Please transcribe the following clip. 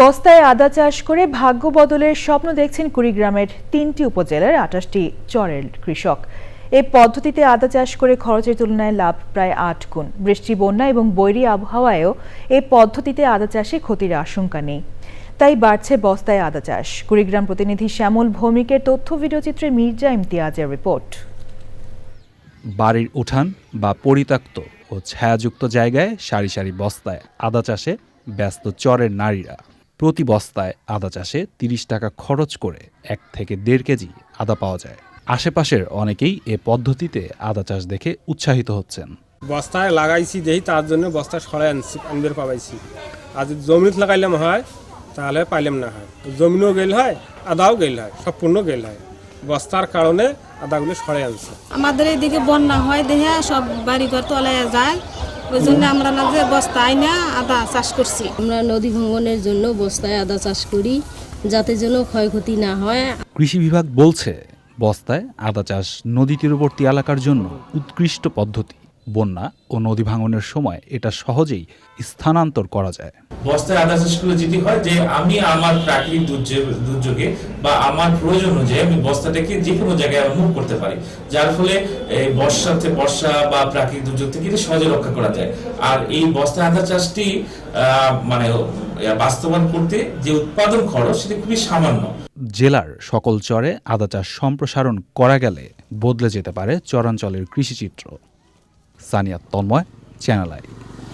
বস্তায় আদা চাষ করে ভাগ্য বদলের স্বপ্ন দেখছেন কুড়িগ্রামের তিনটি উপজেলার আঠাশটি চরের কৃষক। এই পদ্ধতিতে আদা চাষ করে খরচের তুলনায় লাভ প্রায় আট গুণ। বৃষ্টি, বন্যা এবং বৈরী আবহাওয়ায়ও এই পদ্ধতিতে আদা চাষে ক্ষতির আশঙ্কা নেই। তাই বাড়ছে বস্তায় আদা চাষ। কুড়িগ্রাম প্রতিনিধি শ্যামল ভৌমিকের তথ্য ভিডিওচিত্রে মির্জা ইমতিয়াজের রিপোর্ট। বাড়ির উঠান বা পরিত্যক্ত ও ছায়াযুক্ত জায়গায় সারি সারি বস্তায় আদা চাষে ব্যস্ত চরের নারীরা। প্রতি বস্তায় আদা চাষে তিরিশ টাকা খরচ করে এক থেকে দেড় কেজি আদা পাওয়া যায়। আশেপাশের অনেকেই এ পদ্ধতিতে আদা চাষ দেখে উৎসাহিত হচ্ছেন। বস্তায় লাগাইছি যেই তার জন্য বস্তা সরাই আনছি আনবের পাবাইছি। আর যদি জমিত লাগাইলাম হয় তাহলে পাইলাম না হয়। জমিনও গেল হয় আদাও গেল হয় সম্পূর্ণ গেল হয়। বস্তার কারণে আদাগুলো সরাই আনছে। আমাদের এইদিকে বন্যা হয় দেখে সব বাড়িঘর তলায় যায়। ওই জন্য আমরা না যে বস্তায় না আদা চাষ করছি। আমরা নদী ভঙ্গনের জন্য বস্তায় আদা চাষ করি যাতে যেন ক্ষয়ক্ষতি না হয়। কৃষি বিভাগ বলছে বস্তায় আদা চাষ নদী তীরবর্তী এলাকার জন্য উৎকৃষ্ট পদ্ধতি। বন্যা ও নদী ভাঙনের সময় এটা সহজেই স্থানান্তর করা যায়। বস্তায় আদা করলে যেটি হয় যে আমি আমার প্রাকৃতিক দুর্যোগ বা আমার প্রয়োজন অনুযায়ী আমি বস্তাটাকে যে কোনো জায়গায় মুভ করতে পারি। যার ফলে এই বর্ষাতে বর্ষা বা প্রাকৃতিক দুর্যোগ থেকে সহজে রক্ষা করা যায়। আর এই বস্তায় আদা চাষটি মানে বাস্তবায়ন করতে যে উৎপাদন খরচ সেটা খুবই সামান্য। জেলার সকল চরে আদা চাষ সম্প্রসারণ করা গেলে বদলে যেতে পারে চরাঞ্চলের কৃষিচিত্র। Sania Tanmoy channel I